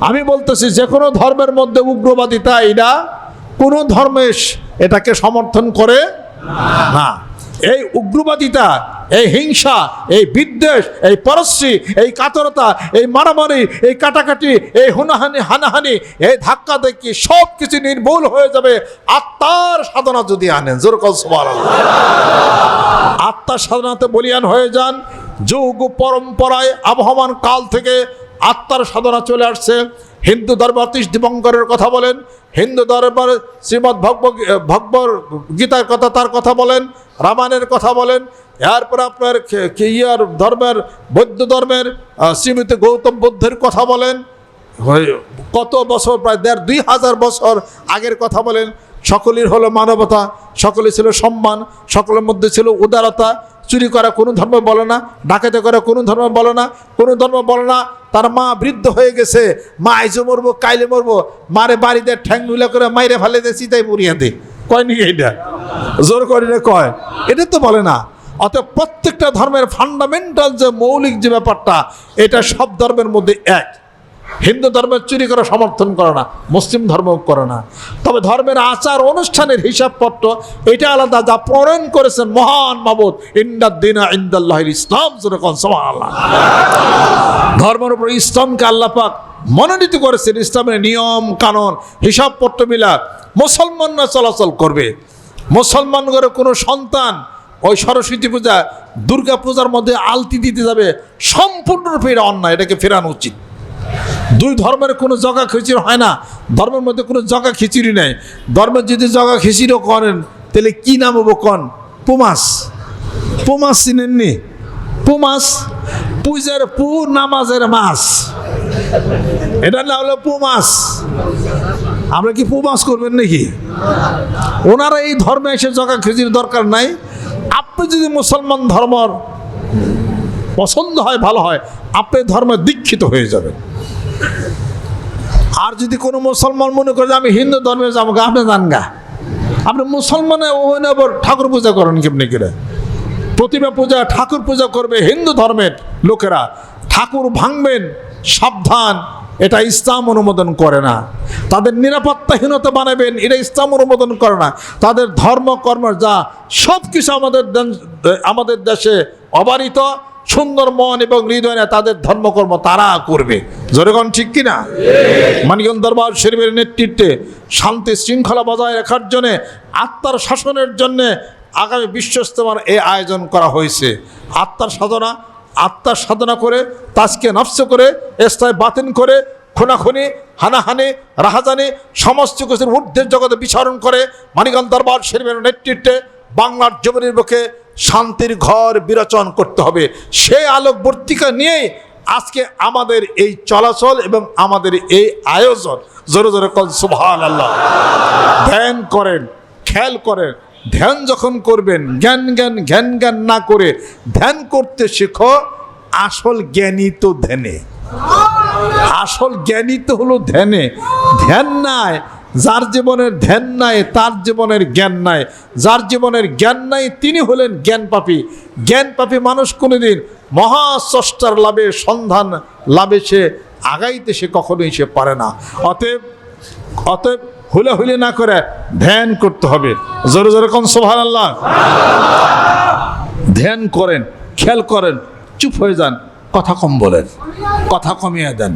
আমি বলতেছি যে কোনো ধর্মের মধ্যে উগ্রবাদিতা এটা কোনো ধর্মে এটাকে সমর্থন করে না। এই উগ্রবাদিতা, এই হিংসা, এই বিদ্বেষ, এই পরশ্রী, এই কাতরতা, এই মারামারি, এই কাটাকাটি, এই হুনাহানি, হানাহানি, এই ধাক্কা দেখি সব কিছু নির্মূল হয়ে যাবে। আত্মার সাধনা যদি আনেন, জোর কল আত্মার সাধনাতে বলিয়ান হয়ে যান। যুগ পরম্পরায় আবহমান কাল থেকে আত্মার সাধনা চলে আসছে। হিন্দু দরবার দীপঙ্করের কথা বলেন, হিন্দু দরবার শ্রীমৎ ভগব গীতার কথা তার কথা বলেন, রামায়ণের কথা বলেন। এরপর আপনার ইয়ার ধর্মের, বৌদ্ধ ধর্মের শ্রীমতী গৌতম বুদ্ধের কথা বলেন। কত বছর, প্রায় দেড় দুই হাজার বছর আগের কথা বলেন। সকলের হলো মানবতা সকলে ছিল সম্মান, সকলের মধ্যে ছিল উদারতা চুরি করা কোনো ধর্ম বলে না, ডাকাতে করা কোনো ধর্ম বলে না, কোনো ধর্ম বলে না। তার মা বৃদ্ধ হয়ে গেছে। মা আইজো মরবো, কাইলে মরবো। মারে বাড়িতে ঠ্যাং নুলা করে মাইরে ফেলে দে চিতাই পুরিয়ে দে। কয় নাকি এটা? জোর করে রে কয়। এটা তো বলে না। অতএব প্রত্যেকটা ধর্মের ফান্ডামেন্টাল যে মৌলিক যে ব্যাপারটা, এটা সব ধর্মের মধ্যে এক। হিন্দু ধর্মের চুরি করা সমর্থন করে না, মুসলিম ধর্ম করে না। তবে ধর্মের আচার অনুষ্ঠানের হিসাবপত্র, এটা আলাদা, যা প্রণয়ন করেছেন মহান মাবুদ ইন্দাদ্দিনা ইন্দাল্লাহ ইসলাম ধর্মের উপর ইসলামকে আল্লাহ পাক মনোনীত করেছেন, ইসলামের নিয়ম, কানুন, হিসাবপত্র মিলা মুসলমানরা চলাচল করবে। মুসলমান করে কোনো সন্তান ওই সরস্বতী পূজা দুর্গা পূজার মধ্যে আলতি দিতে যাবে, সম্পূর্ণরূপে এটা অন্যায়, এটাকে ফেরানো উচিত। দুই ধর্মের কোনো জগা খিচুড়ি হয় না। ধর্মের মধ্যে কোনো জগা খিচুড়ি নেই। ধর্মের যদি জগা খিচুড়িও করেন, তাহলে কি নাম হব কন? পুমাস। পুমাস চিনেননি? পুমাস? পূজার পু নামাজের মাস। এটা না হলো পুমাস। আমরা কি পুমাস করবেন নাকি? ওনারা এই ধর্মে এসে জগা খিচুড়ির দরকার নাই। আপনি যদি মুসলমান ধর্মর পছন্দ হয়, ভালো হয়, আপনি ধর্মে দীক্ষিত হয়ে যাবেন। আর যদি কোনো মুসলমান মনে করে আমি হিন্দু ধর্মে যাব গা, আপনি যান গা। আপনি মুসলমানে ওই না আবার ঠাকুর পূজা করেন কেমনি করে? প্রতিমা পূজা ঠাকুর পূজা করবে হিন্দু ধর্মের লোকেরা। ঠাকুর ভাঙবেন সাবধান এটা ইসলাম অনুমোদন করে না। তাদের নিরাপত্তাহীনতা বানাবেন এটা ইসলাম অনুমোদন করে না। তাদের ধর্ম কর্ম যা সব কিছু আমাদের আমাদের দেশে অবারিত। সুন্দর মন এবং হৃদয় তাদের ধর্মকর্ম তারা করবে। জোরেগণ ঠিক কিনা? মানিকগঞ্জ দরবার শরীফের নেতৃত্বে শান্তি শৃঙ্খলা বজায় রাখার জন্যে, আত্মার শাসনের জন্যে আগামী বিশ্ব ইস্তেমার এই আয়োজন করা হয়েছে। আত্মার সাধনা আত্মার সাধনা করে, তাজকে নফস করে, এস্তায় বাতিন করে, খুনাখুনি, হানাহানি, রাহাজানি, সমস্ত কিছুর ঊর্ধ্বের জগতে বিচরণ করে মানিকগঞ্জ দরবার শরীফের নেতৃত্বে বাংলার জমিনের বুকে শান্তির ঘর বিরচন করতে হবে। সেই আলোকবর্তিকা নিয়েই আজকে আমাদের এই চলাচল এবং আমাদের এই আয়োজন। জোরে জোরে কল সুবহান আল্লাহ ধ্যান করেন, খেয়াল করেন। ধ্যান যখন করবেন, জ্ঞান জ্ঞান জ্ঞান জ্ঞান না করে ধ্যান করতে শেখো, আসল জ্ঞানী তো ধ্যানে। আসল জ্ঞানী তো হলো ধ্যানে। ধ্যান নাই যার জীবনের ধ্যান নাই, তার জীবনের জ্ঞান নাই। যার জীবনের জ্ঞান নাই, তিনি হলেন জ্ঞান পাপী। জ্ঞান পাপী মানুষ কোনোদিন মহাস্রষ্টার লাভে, সন্ধান লাভে সে আগাইতে সে কখনোই সে পারে না। অতএব অতএব হুলে হুলে না করে ধ্যান করতে হবে। জোরে জোরে কোন সোহান আল্লাহ ধ্যান করেন, খেয়াল করেন, চুপ হয়ে যান, কথা কম বলেন, কথা কমিয়ে দেন,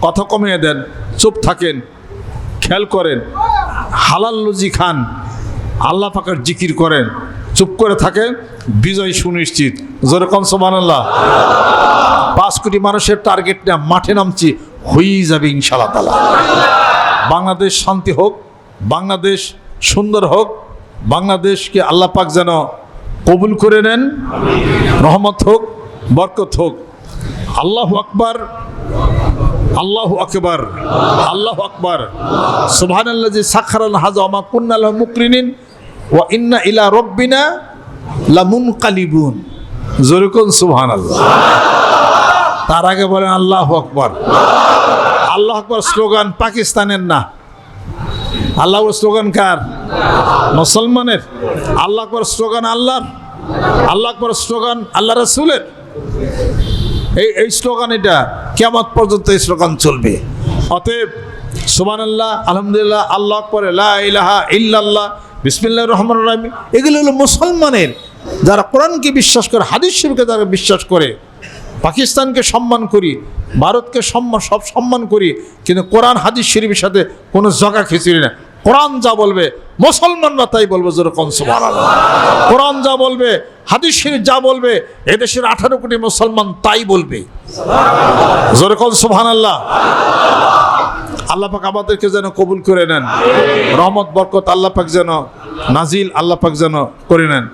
কথা কমিয়ে দেন, চুপ থাকেন খেয়াল করেন, হালাল লুজি খান, আল্লাহ পাকের জিকির করেন, চুপ করে থাকেন, বিজয় সুনিশ্চিত। যেরকম কম সোমান আল্লাহ পাঁচ কোটি মানুষের টার্গেট নিয়ে মাঠে নামছি, হয়েই যাবে ইনশাল্লাহ বাংলাদেশ শান্তি হোক, বাংলাদেশ সুন্দর হোক, বাংলাদেশকে আল্লাহ পাক যেন কবুল করে নেন, রহমত হোক, বরকত হোক। আল্লাহ আকবার আল্লাহ আকবর আল্লাহ আকবর। সুবহান আল্লাহ যে সাখারাল হাজ আমা কুন্নাল মুকরিনিন ওয়া ইন্না ইলা রব্বিনা লামুন কালিবুন জোরকুন সুবহান আল্লাহ তার আগে বলেন আল্লাহ আকবর। আল্লাহ আকবর স্লোগান পাকিস্তানের না। আল্লাহ স্লোগান কার? মুসলমানের। আল্লাহ আকবর স্লোগান আল্লাহর। আল্লাহ আকবর স্লোগান আল্লাহ রসুলের। এই এই স্লোগান এটা কেমন পর্যন্ত এই স্লোগান চলবে। অতএব সুবান আল্লাহ আলহামদুলিল্লাহ, আল্লাহ আকবর ইলাহা ইল্লাল্লাহ বিসমিল্লাহ রহমান রহিম। এগুলো হলো মুসলমানের যারা কোরআনকে বিশ্বাস করে, হাদিস শরীফকে যারা বিশ্বাস করে, পাকিস্তানকে সম্মান করি, ভারতকে সম্মান সব সম্মান করি, কিন্তু কোরআন, হাদিস শরীফের সাথে কোনো জগা খিচুড়ি না। কোরআন যা বলবে, মুসলমানরা তাই বলবে যেরকম। কোরআন যা বলবে, হাদিসের যা বলবে, এদেশের আঠারো কোটি মুসলমান তাই বলবে। যেরকম সুহান আল্লাহ। আল্লাপাক আমাদেরকে যেন কবুল করে নেন। রহমত, বরকত আল্লাপাক যেন নাজিল আল্লাপাক যেন করে নেন।